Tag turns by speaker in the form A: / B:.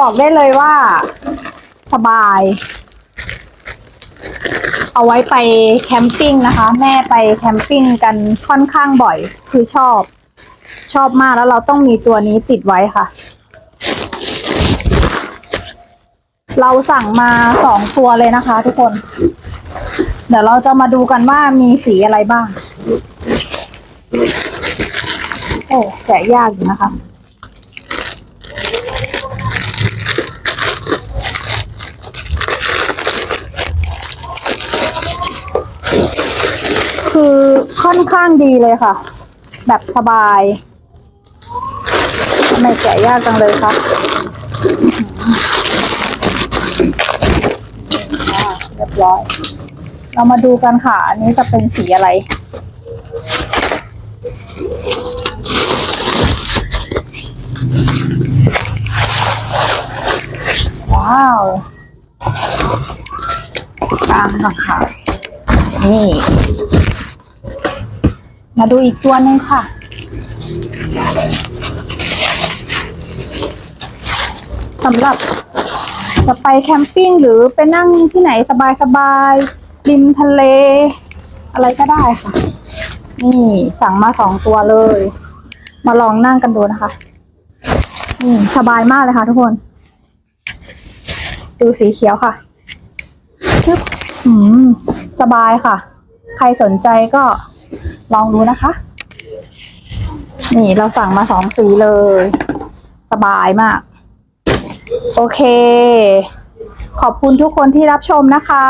A: บอกได้เลยว่า สบาย เอาไว้ไปแคมปิ้งนะคะ แม่ไปแคมปิ้งกันค่อนข้างบ่อย คือชอบ ชอบมากแล้วเราต้องมีตัวนี้ติดไว้ค่ะ เราสั่งมาสองตัวเลยนะคะ ทุกคน เดี๋ยวเราจะมาดูกันว่ามีสีอะไรบ้าง โอ้แกะยากอยู่นะคะ คือค่อนข้างดีเลยค่ะ แบบสบายทำไมแกะยากจังเลยคะอ่าเรียบร้อย เรามาดูกันค่ะ อันนี้จะเป็นสีอะไร ว้าว ตามก่อนค่ะ นี่ มาดูอีกตัวหนึ่งค่ะ สำหรับจะไปแคมปิ้งหรือไปนั่งที่ไหนสบายๆริมทะเล อะไรก็ได้ค่ะ นี่สั่งมาสองตัวเลย มาลองนั่งกันดูนะคะนี่สบายมากเลยค่ะทุกคน ดูสีเขียวค่ะชึบอืม สบายค่ะ ใครสนใจก็ ลองดูนะคะ นี่เราสั่งมาสองสีเลย สบายมาก โอเค ขอบคุณทุกคนที่รับชมนะคะ